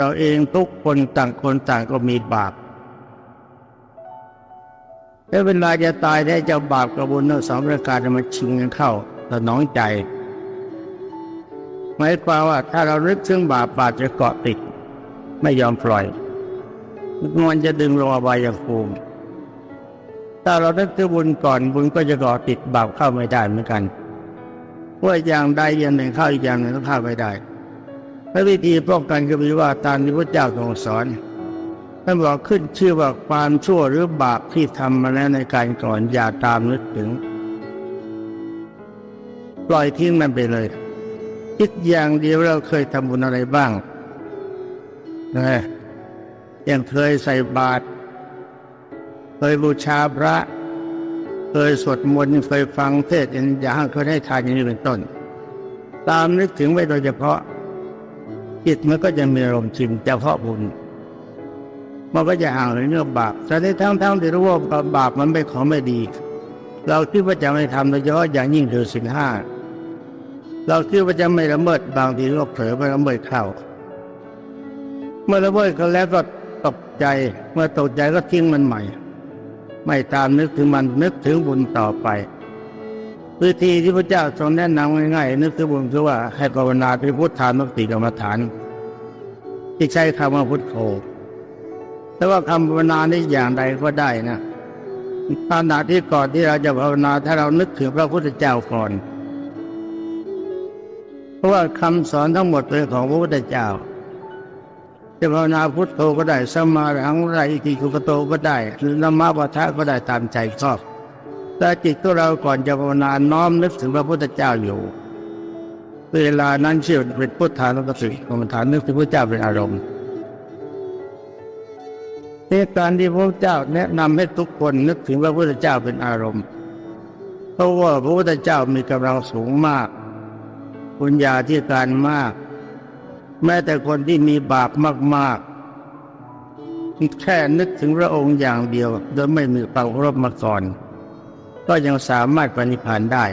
เราเองทุกคนต่างคนต่างก็มีบาปแล้วเวลาจะตายได้จ้าบาปกับบุญทั้งสองประการมาชิงกันเข้าสนองใจ หมายความว่าถ้าเราลึกถึงบาปบาปจะเกาะติด ไม่ยอมปล่อยมันจะดึงลงอบายภูมิถ้าเรานึกถึงบุญก่อนบุญก็จะเกาะติดบาปเข้าไม่ได้เหมือนกันเพราะอย่างใดอย่างหนึ่งเข้าอีกอย่างหนึ่งก็เข้าไม่ได้ พระวิธีป้องกันก็มีว่าตามที่พระเจ้าทรงสอนท่านบอกขึ้นชื่อว่าความชั่วหรือบาปที่ทำมาแล้วในการก่อนอย่าตามนึกถึง ปล่อยทิ้งมันไปเลย คิดอย่างเดียวเราเคยทำบุญอะไรบ้างนะอย่างเคยใส่บาตรเคยบูชาพระ เคยสวดมนต์เคยฟังเทศน์อย่างเคยให้ทานอย่างนี้เป็นต้น ตามนึกถึงไว้โดยเฉพาะ จิตมันก็จะมีอารมณ์ชิมเฉพาะบุญ มันก็จะห่างเลยเรื่องบาปแต่ในทั้งทั้งๆที่รู้ว่าบาปมันเป็นของไม่ดี เราคิดว่าจะไม่ทำโดยเฉพาะอย่างยิ่งคือสินห้าเราคิดว่าจะไม่ละเมิดบางทีก็เผลอไปละเมิดเข้าเมื่อละเมิดเขาแล้วก็ตกใจ เมื่อตกใจก็ทิ้งมันใหม่ ไม่ตามนึกถึงมันนึกถึงบุญต่อไป วิธีที่พระเจ้าทรงแนะนำง่ายๆนึกถึงบุญคือว่าให้ภาวนาเป็นพุทธานุสติกรรมฐาน ที่ใช้คำว่าพุทโธแต่ว่าคำภาวนานี้อย่างใดก็ได้นะขณะที่ก่อนที่เราจะภาวนาถ้าเรานึกถึงพระพุทธเจ้าก่อน เพราะว่าคำสอนทั้งหมดเป็นของพระพุทธเจ้า จะภาวนาพุทโธก็ได้สมาหังไรอิติคุกโตก็ได้หรือนามาวัฏะก็ได้ตามใจชอบ แต่จิตของเราก่อนจะภาวนาน้อมนึกถึงพระพุทธเจ้าอยู่ เวลานั้นเชื่อเป็นพุทธานุสติกรรมฐานนึกถึงพระเจ้าเป็นอารมณ์ในการที่พระเจ้าแนะนำให้ทุกคนนึกถึงพระพุทธเจ้าเป็นอารมณ์ เพราะว่าพระพุทธเจ้ามีกำลังสูงมากปุญญาที่การมาก แม้แต่คนที่มีบาปมากๆแค่นึกถึงพระองค์อย่างเดียวโดยไม่มีความรพมาก่อน ก็ยังสามารถปฏิพานได้